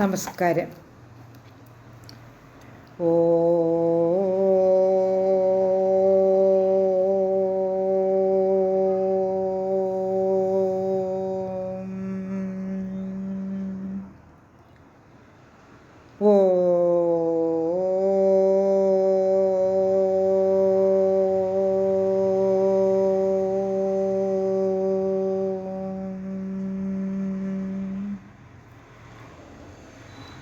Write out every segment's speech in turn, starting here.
നമസ്കാരം. ഓ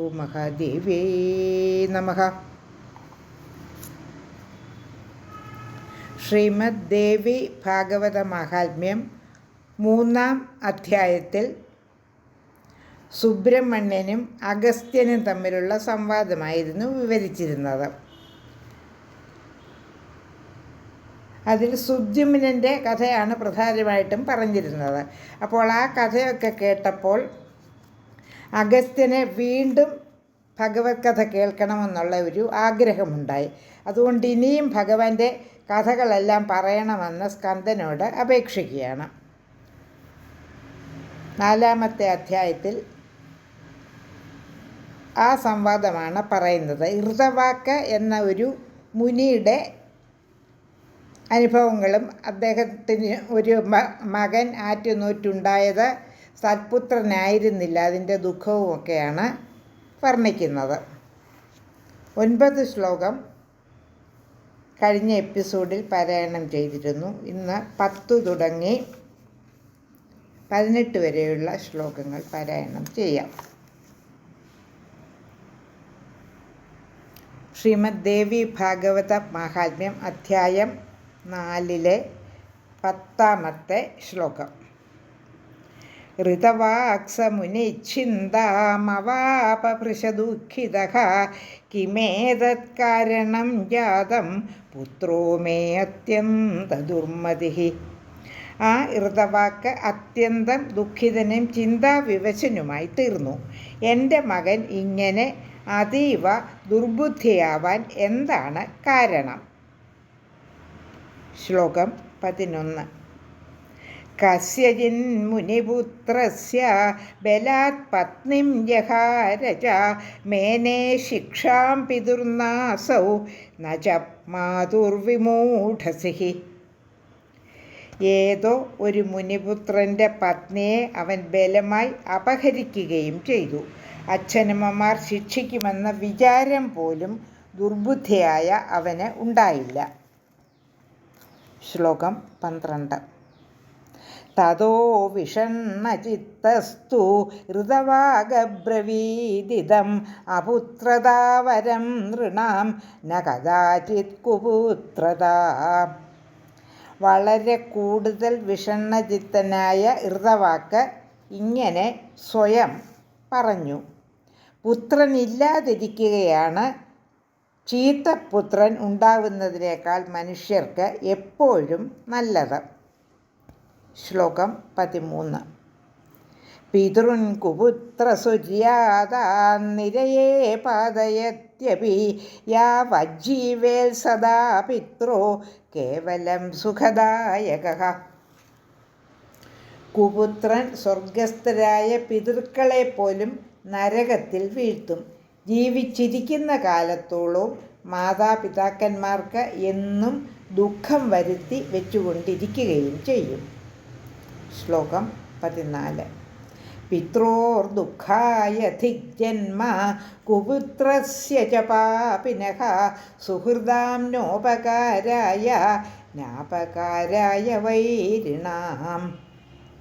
ഓ മഹാദേവേ നമഃ. ശ്രീമദ് ദേവി ഭാഗവത മഹാത്മ്യം മൂന്നാം അധ്യായത്തിൽ സുബ്രഹ്മണ്യനും അഗസ്ത്യനും തമ്മിലുള്ള സംവാദമായിരുന്നു വിവരിച്ചിരുന്നത്. അതിൽ സുദ്യുമ്നന്റെ കഥയാണ് പ്രധാനമായിട്ടും പറഞ്ഞിരുന്നത്. അപ്പോൾ ആ കഥയൊക്കെ കേട്ടപ്പോൾ അഗസ്ത്യനെ വീണ്ടും ഭഗവത് കഥ കേൾക്കണമെന്നുള്ള ഒരു ആഗ്രഹമുണ്ടായി. അതുകൊണ്ട് ഇനിയും ഭഗവാന്റെ കഥകളെല്ലാം പറയണമെന്ന് സ്കന്ദനോട് അപേക്ഷിക്കുകയാണ്. നാലാമത്തെ അധ്യായത്തിൽ ആ സംവാദമാണ് പറയുന്നത്. ഇർദവാക്ക എന്ന ഒരു മുനിയുടെ അനുഭവങ്ങളും അദ്ദേഹത്തിന് ഒരു മകൻ ആറ്റുനോറ്റുണ്ടായത് സൽപുത്രനായിരുന്നില്ല. അതിന്റെ ദുഃഖവുമൊക്കെയാണ് വർണിക്കുന്നത്. ഒൻപത് ശ്ലോകം കഴിഞ്ഞ എപ്പിസോഡിൽ പാരായണം ചെയ്തിരുന്നു. ഇന്ന് പത്ത് തുടങ്ങി പതിനെട്ട് വരെയുള്ള ശ്ലോകങ്ങൾ പാരായണം ചെയ്യാം. ശ്രീമദ് ദേവി ഭാഗവത മഹാത്മ്യം അധ്യായം നാലിലെ പത്താമത്തെ ശ്ലോകം. ഋതവാക്സമുനിച്ഛിന്താമവാപഭൃശദുഃഖിത കിമേതത്കാരണം ജാതം പുത്രോ മേ അത്യന്ത ദുർമതി ആ ഋതവാക്ക് അത്യന്തം ദുഃഖിതനും ചിന്താവിവശനുമായി തീർന്നു. എന്റെ മകൻ ഇങ്ങനെ അതീവ ദുർബുദ്ധിയാവാൻ എന്താണ് കാരണം? ശ്ലോകം പതിനൊന്ന്. കസ്യജിൻ മുനിപുത്രസ്യ ബലാത് പത്നിം ജഹാരജ മേനേ ശിക്ഷാം പിതുർനാസൗ ന മാതുർവിമൂഢസിഹി ഏതോ ഒരു മുനിപുത്രന്റെ പത്നിയെ അവൻ ബലമായി അപഹരിക്കുകയും ചെയ്തു. അച്ഛനമ്മമാർ ശിക്ഷിക്കുമെന്ന വിചാരം പോലും ദുർബുദ്ധിയായ അവന് ഉണ്ടായില്ല. ശ്ലോകം പന്ത്രണ്ട്. തതോ വിഷണ്ണചിത്തസ്തു ഋതവാഗബ്രവീദിതം അപുത്രതാവരം നൃണാം ന കഥാചിത് കുപുത്രതാ. വളരെ കൂടുതൽ വിഷണ്ണചിത്തനായ ഋതവാക്ക് ഇങ്ങനെ സ്വയം പറഞ്ഞു. പുത്രനില്ലാതിരിക്കുകയാണ് ചീത്തപുത്രൻ ഉണ്ടാവുന്നതിനേക്കാൾ മനുഷ്യർക്ക് എപ്പോഴും നല്ലത്. ശ്ലോകം പതിമൂന്ന്. പിതൃൻ കുപുത്രസുര്യാതാന്നിരയേ പാതയത്യപി യാവജ്ജീവേൽ സദാ പിത്രോ കേവലം സുഖദായക. കുപുത്രൻ സ്വർഗസ്ഥരായ പിതൃക്കളെ പോലും നരകത്തിൽ വീഴ്ത്തും. ജീവിച്ചിരിക്കുന്ന കാലത്തോളവും മാതാപിതാക്കന്മാർക്ക് എന്നും ദുഃഖം വരുത്തി വെച്ചുകൊണ്ടിരിക്കുകയും ചെയ്യും. ശ്ലോകം പതിനാല്. പിത്രോർ ദുഃഖായ ധിജന്മ കുപുത്രസ്യ ച പാപിനഃ സുഹൃദാം നോപകാരായ നാപകാരായ വൈരിണാം.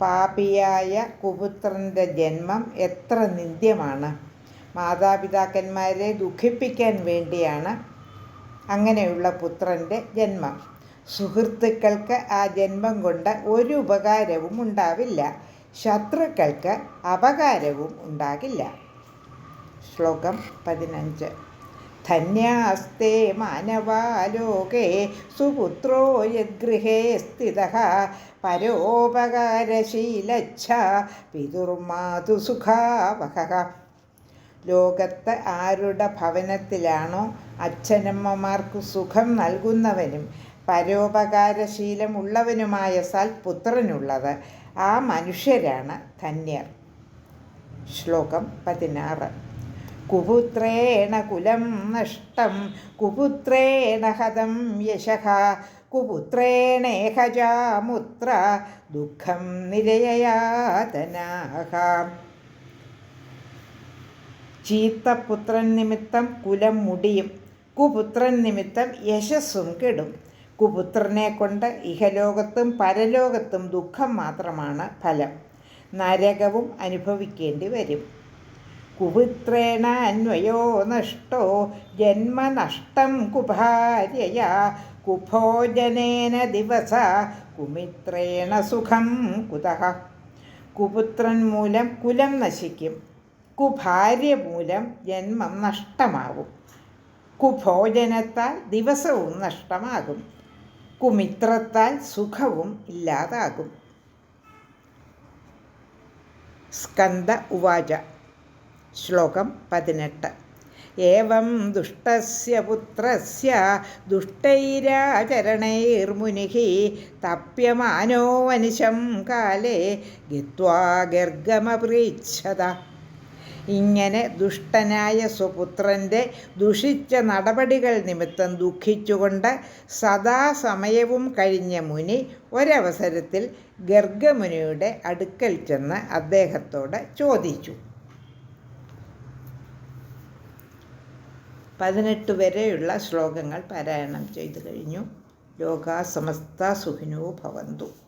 പാപിയായ കുപുത്രന്റെ ജന്മം എത്ര നിന്ദ്യമാണ്. മാതാപിതാക്കന്മാരെ ദുഃഖിപ്പിക്കാൻ വേണ്ടിയാണ് അങ്ങനെയുള്ള പുത്രന്റെ ജന്മം. സുഹൃത്തുക്കൾക്ക് ആ ജന്മം കൊണ്ട് ഒരു ഉപകാരവും ഉണ്ടാവില്ല. ശത്രുക്കൾക്ക് അപകാരവും ഉണ്ടാകില്ല. ശ്ലോകം പതിനഞ്ച്. ധന്യാസ്തേ മാനവാലോകേ സുപുത്രോ യദ്ഗൃഹേ സ്ഥിത പരോപകാരശീലച്ഛ പിതുർമാതുസുഖാവഹ ലോകത്ത് ആരുടെ ഭവനത്തിലാണോ അച്ഛനമ്മമാർക്ക് സുഖം നൽകുന്നവനും പരോപകാരശീലമുള്ളവനുമായ സൽപുത്രനുള്ളത് ആ മനുഷ്യരാണ് ധന്യർ. ശ്ലോകം പതിനാറ്. കുപുത്രേണ കുലം നഷ്ടം കുപുത്രേണ ഹതം യശഃ കുപുത്രേണേഹജാമുത്ര ദുഃഖം നിരയയാതനാഹ. ചീത്തപുത്രൻ നിമിത്തം കുലം മുടിയും കുപുത്രൻ നിമിത്തം യശസ്സും കെടും. കുപുത്രനെ കൊണ്ട് ഇഹലോകത്തും പരലോകത്തും ദുഃഖം മാത്രമാണ് ഫലം. നരകവും അനുഭവിക്കേണ്ടി വരും. കുപുത്രേണ അന്വയോ നഷ്ടോ ജന്മനഷ്ടം കുഭാര്യയ. കുഭോജനേന ദിവസ കുമിത്രേണ സുഖം കുതഹ. കുപുത്രൻ മൂലം കുലം നശിക്കും. കുഭാര്യ മൂലം ജന്മം നഷ്ടമാകും. കുഭോജനത്താൽ ദിവസവും നഷ്ടമാകും. കുമിത്രത്താൽ സുഖവും ഇല്ലാതാകും. സ്കന്ദ ഉവാച. ശ്ലോകം പതിനെട്ട്. ഏവം ദുഷ്ടസ്യ പുത്രസ്യ ദുഷ്ടൈരാചരണൈർമുനി തപ്യമാനോ വനിശം കാലേ ഗിത്വാ ഗർഗമപൃച്ഛത ഇങ്ങനെ ദുഷ്ടനായ സ്വപുത്രന്റെ ദുഷിച്ച നടപടികൾ നിമിത്തം ദുഃഖിച്ചുകൊണ്ട് സദാസമയവും കഴിഞ്ഞ മുനി ഒരവസരത്തിൽ ഗർഗമുനിയുടെ അടുക്കൽ ചെന്ന് അദ്ദേഹത്തോട് ചോദിച്ചു. പതിനെട്ട് വരെയുള്ള ശ്ലോകങ്ങൾ പാരായണം ചെയ്തു കഴിഞ്ഞു. ലോകാ സമസ്ത സുഖിനോ ഭവന്തു.